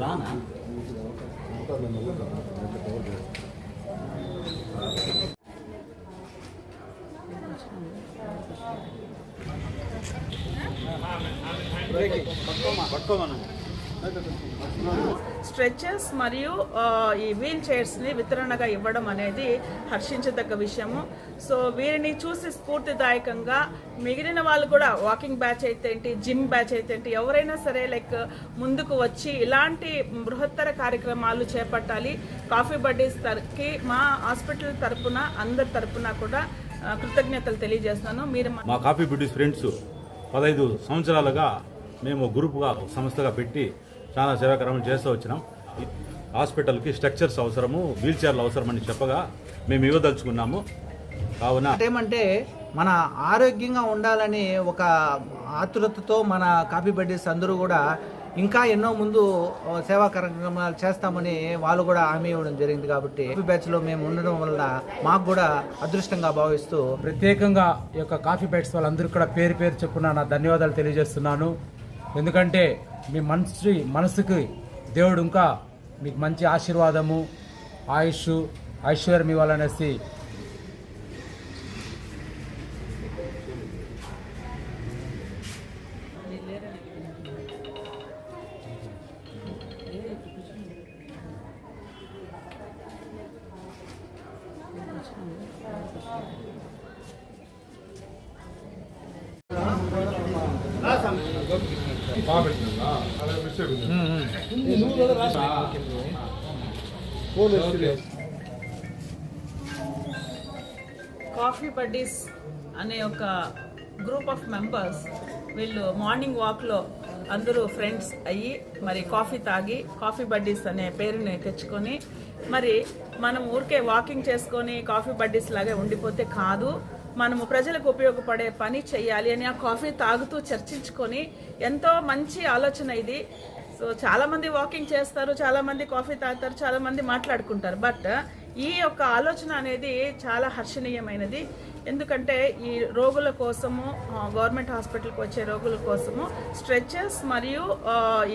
రానా stretches మరియు ఈ wheel చైర్స్ని వితరణగా ఇవ్వడం అనేది హర్షించదగ్గ విషయము. సో వీరిని చూసి స్ఫూర్తిదాయకంగా మిగిలిన వాళ్ళు కూడా వాకింగ్ బ్యాచ్ అయితే ఏంటి జిమ్ బ్యాచ్ అయితే ఏంటి ఎవరైనా సరే లైక్ ముందుకు వచ్చి ఇలాంటి బృహత్తర కార్యక్రమాలు చేపట్టాలి. కాఫీ బడ్డీస్ తరకి మా హాస్పిటల్ తరపున అందరి తరపున కూడా కృతజ్ఞతలు తెలియజేస్తున్నాను. మీరు మా- కాఫీ బ్యూటీస్ ఫ్రెండ్స్ పదహైదు సంవత్సరాలుగా మేము గ్రూప్గా ఒక సంస్థగా పెట్టి చాలా సేవాకరములు చేస్తూ వచ్చినాం. హాస్పిటల్కి స్ట్రక్చర్స్ అవసరము వీల్ చైర్లు అవసరమని చెప్పగా మేము ఇవ్వదలుచుకున్నాము. కావున అంటే ఏమంటే మన ఆరోగ్యంగా ఉండాలని ఒక ఆతురతతో మన కాఫీ బడ్డీస్ అందరూ కూడా ఇంకా ఎన్నో ముందు సేవా కార్యక్రమాలు చేస్తామని వాళ్ళు కూడా హామీ ఇవ్వడం జరిగింది కాబట్టి కాఫీ బ్యాచ్లో మేము ఉండడం వల్ల మాకు కూడా అదృష్టంగా భావిస్తూ ప్రత్యేకంగా ఈ యొక్క కాఫీ బైట్స్ వాళ్ళందరికీ కూడా పేరు పేరు చెప్పున నా ధన్యవాదాలు తెలియజేస్తున్నాను. ఎందుకంటే మీ మనసు మనసుకి దేవుడు ఇంకా మీకు మంచి ఆశీర్వాదము ఆయుష్ ఐశ్వర్యం ఇవ్వాలనేసి కాఫీ బడ్డీస్ అనే ఒక గ్రూప్ ఆఫ్ మెంబర్స్ వీళ్ళు మార్నింగ్ వాక్లో అందరూ ఫ్రెండ్స్ అయ్యి మరి కాఫీ తాగి కాఫీ బడ్డీస్ అనే పేరుని తెచ్చుకొని మరి మనం ఊరికే వాకింగ్ చేసుకొని కాఫీ బడ్డీస్ లాగే ఉండిపోతే కాదు. మనము ప్రజలకు ఉపయోగపడే పని చేయాలి అని ఆ కాఫీ తాగుతూ చర్చించుకొని ఎంతో మంచి ఆలోచన ఇది. సో చాలామంది వాకింగ్ చేస్తారు చాలామంది కాఫీ తాగుతారు చాలామంది మాట్లాడుకుంటారు. బట్ ఈ యొక్క ఆలోచన అనేది చాలా హర్షణీయమైనది. ఎందుకంటే ఈ రోగుల కోసము గవర్నమెంట్ హాస్పిటల్కి వచ్చే రోగుల కోసము స్ట్రెచెస్ మరియు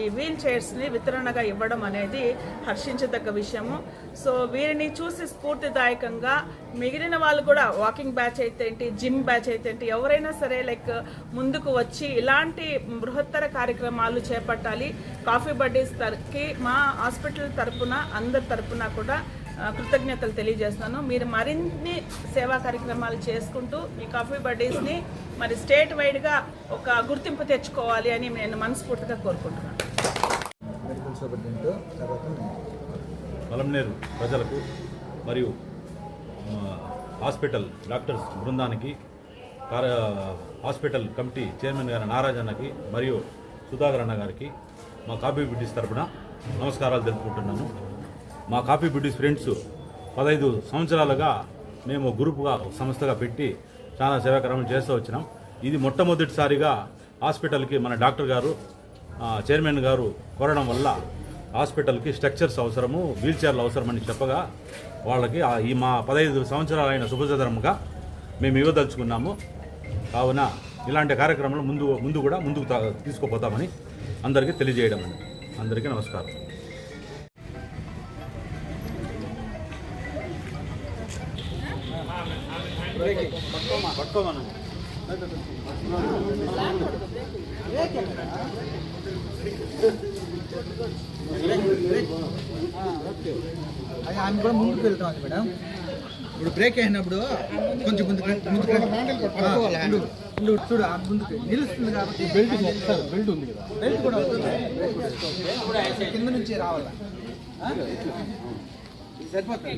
ఈ వీల్ చైర్స్ని వితరణగా ఇవ్వడం అనేది హర్షించదగ్గ విషయము. సో వీరిని చూసి స్ఫూర్తిదాయకంగా మిగిలిన వాళ్ళు కూడా వాకింగ్ బ్యాచ్ అయితే ఏంటి జిమ్ బ్యాచ్ అయితే ఏంటి ఎవరైనా సరే లైక్ ముందుకు వచ్చి ఇలాంటి బృహత్తర కార్యక్రమాలు చేపట్టాలి. కాఫీ బడ్డీస్ తరకి మా హాస్పిటల్ తరపున అందరి తరపున కూడా కృతజ్ఞతలు తెలియజేస్తున్నాను. మీరు మరిన్ని సేవా కార్యక్రమాలు చేసుకుంటూ ఈ కాఫీ బడ్డీస్ని మరి స్టేట్ వైడ్గా ఒక గుర్తింపు తెచ్చుకోవాలి అని నేను మనస్ఫూర్తిగా కోరుకుంటున్నాను. పలంనేరు ప్రజలకు మరియు ఆ, హాస్పిటల్ డాక్టర్స్ బృందానికి హాస్పిటల్ కమిటీ చైర్మన్ గారి నారాజన్నకి మరియు సుధాకర్ అన్న గారికి మా కాఫీ బ్యూటీస్ తరపున నమస్కారాలు తెలుపుకుంటున్నాను. మా కాఫీ బ్యూటీస్ ఫ్రెండ్స్ పదహైదు సంవత్సరాలుగా మేము గ్రూప్గా సంస్థగా పెట్టి చాలా సేవాకరమలు చేస్తూ వచ్చినాం. ఇది మొట్టమొదటిసారిగా హాస్పిటల్కి మన డాక్టర్ గారు చైర్మన్ గారు కోరడం వల్ల హాస్పిటల్కి స్ట్రక్చర్స్ అవసరము వీల్ చైర్లు అవసరమని చెప్పగా వాళ్ళకి ఈ మా పదహైదు సంవత్సరాలైన శుభసదరంగా మేము ఇవ్వదలుచుకున్నాము. కావున ఇలాంటి కార్యక్రమాలు ముందు ముందు కూడా ముందుకు తా- తీసుకుపోతామని అందరికీ తెలియజేయడం అందరికీ నమస్కారం. అది ఆమె కూడా ముందుకు వెళ్తా ఉంది మేడం ఇప్పుడు బ్రేక్ అయినప్పుడు కొంచెం ముందుకు ముందుకు ఆ, ఉండు, ఉండు, చూడు ఆ ముందుకు. నిలుస్తుంది కాబట్టి బెల్ట్ బెల్ట్ ఉంది కదా. బెల్ట్ కూడా కింద నుంచి రావాలా? ఆ? ఇది సరిపోతుంది.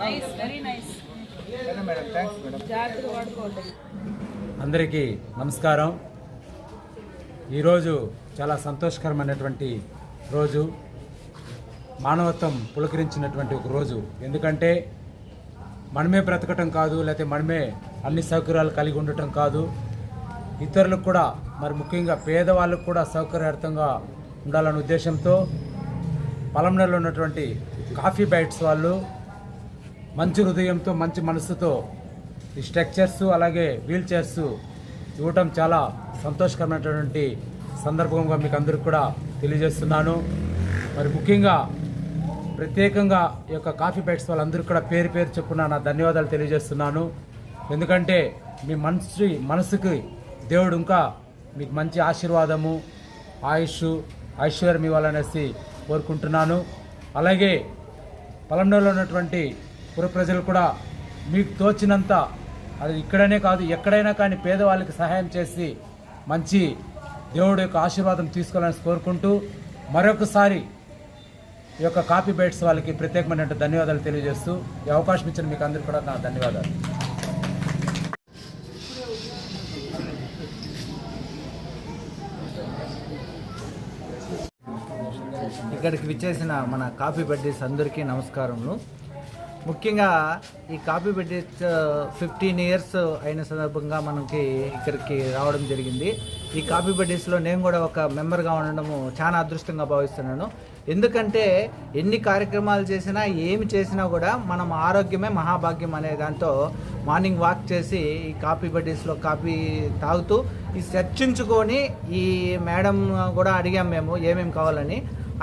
నైస్ వెరీ నైస్ అందరికీ నమస్కారం. ఈరోజు చాలా సంతోషకరమైనటువంటి రోజు. మానవత్వం పులకరించినటువంటి ఒక రోజు. ఎందుకంటే మనమే బ్రతకటం కాదు లేకపోతే మనమే అన్ని సౌకర్యాలు కలిగి ఉండటం కాదు. ఇతరులకు కూడా మరి ముఖ్యంగా పేదవాళ్ళకు కూడా సౌకర్యార్థంగా ఉండాలనే ఉద్దేశంతో పలంనేరులో ఉన్నటువంటి కాఫీ బైట్స్ వాళ్ళు మంచి హృదయంతో మంచి మనసుతో ఈ స్ట్రక్చర్స్ అలాగే వీల్ చైర్స్ ఇవ్వటం చాలా సంతోషకరమైనటువంటి సందర్భంగా మీకు అందరికి కూడా తెలియజేస్తున్నాను. మరి ముఖ్యంగా ప్రత్యేకంగా ఈ యొక్క కాఫీ బైట్స్ వాళ్ళందరికీ కూడా పేరు పేరు చెప్పున నా ధన్యవాదాలు తెలియజేస్తున్నాను. ఎందుకంటే మీ మనసు మనసుకి దేవుడు ఇంకా మీకు మంచి ఆశీర్వాదము ఆయుష్ ఐశ్వర్యం ఇవ్వాలనేసి కోరుకుంటున్నాను. అలాగే పలండోలో ఉన్నటువంటి పుర ప్రజలు కూడా మీకు తోచినంత అది ఇక్కడనే కాదు ఎక్కడైనా కానీ పేదవాళ్ళకి సహాయం చేసి మంచి దేవుడు యొక్క ఆశీర్వాదం తీసుకోవాలని కోరుకుంటూ మరొకసారి ఈ యొక్క కాపీ బైట్స్ వాళ్ళకి ప్రత్యేకమైన ధన్యవాదాలు తెలియజేస్తూ ఈ అవకాశం ఇచ్చిన మీకు అందరికీ కూడా నా ధన్యవాదాలు. ఇక్కడికి విచ్చేసిన మన కాఫీ బడ్డీస్ అందరికీ నమస్కారములు. ముఖ్యంగా ఈ కాపీ బడ్డీస్ ఫిఫ్టీన్ ఇయర్స్ అయిన సందర్భంగా మనకి ఇక్కడికి రావడం జరిగింది. ఈ కాపీ బడ్డీస్లో నేను కూడా ఒక మెంబర్గా ఉండడము చాలా అదృష్టంగా భావిస్తున్నాను. ఎందుకంటే ఎన్ని కార్యక్రమాలు చేసినా ఏమి చేసినా కూడా మనం ఆరోగ్యమే మహాభాగ్యం అనే దాంతో మార్నింగ్ వాక్ చేసి ఈ కాఫీ బడ్డీస్లో కాఫీ తాగుతూ ఈ చర్చించుకొని ఈ మేడం కూడా అడిగాం మేము ఏమేమి కావాలని.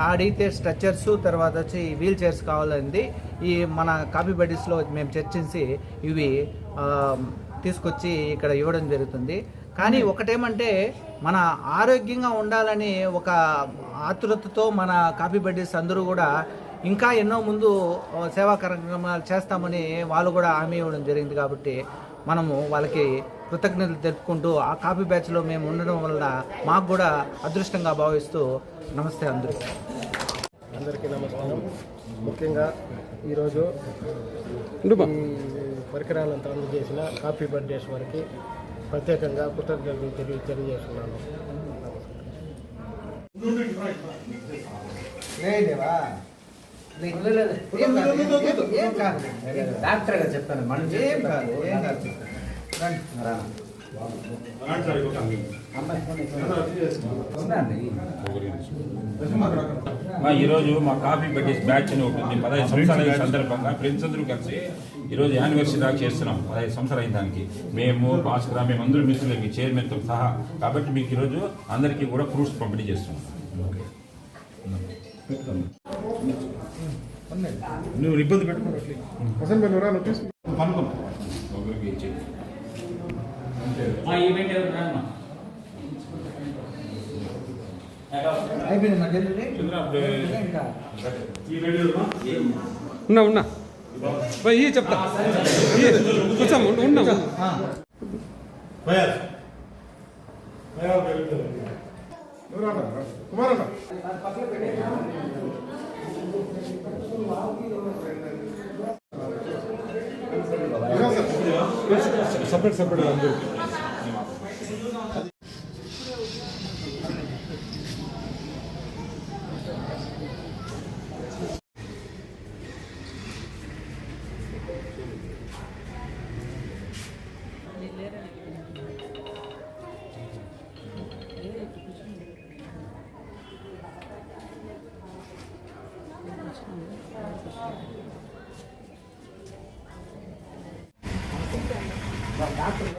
అడిగితే స్ట్రక్చర్స్ తర్వాత వచ్చి వీల్ చైర్స్ కావాలంది. ఈ మన కాపీ బడ్డీస్లో మేము చర్చించి ఇవి తీసుకొచ్చి ఇక్కడ ఇవ్వడం జరుగుతుంది. కానీ ఒకటేమంటే మన ఆరోగ్యంగా ఉండాలని ఒక ఆతురతతో మన కాపీ బడ్డీస్ అందరూ కూడా ఇంకా ఎన్నో ముందు సేవా కార్యక్రమాలు చేస్తామని వాళ్ళు కూడా హామీ ఇవ్వడం జరిగింది కాబట్టి మనము వాళ్ళకి కృతజ్ఞతలు తెలుపుకుంటూ ఆ కాపీ బ్యాచ్లో మేము ఉండడం వల్ల మాకు కూడా అదృష్టంగా భావిస్తూ నమస్తే అందరికీ అందరికీ నమస్కారం. ముఖ్యంగా ఈరోజు ఈ పరికరాలంతా అందజేసిన కాఫీ బర్త్డేస్ వారికి ప్రత్యేకంగా కృతజ్ఞతలు తెలియ తెలియజేస్తున్నాను. డాక్టర్ గారు చెప్తాను మనం ఏం కాదు ఏం కాదు. ఈరోజు మా కాఫీ పెట్టేసి బ్యాచ్ అని ఒకటి పదహైదు సంవత్సరాల సందర్భంగా ఫ్రెండ్స్ అందరూ కలిసి ఈరోజు యానివర్సరీ దాకా చేస్తున్నాం. పదహైదు సంవత్సరాలు అయిన దానికి. మేము భాస్కర్ మేము అందరూ మిత్రులకి చైర్మన్తో సహా. కాబట్టి మీకు ఈరోజు అందరికీ కూడా ఫ్రూట్స్ పంపిణీ చేస్తున్నాం. నువ్వు ఇబ్బంది పెట్టుకోవట్లేదు ఒకరికి మా జల్లి చంద్ర ఇంకా? ఉన్నా ఉన్నా. ఈ చెప్తా. ఉండు, ఉన్నా. Separate separate. అందరూ Gracias.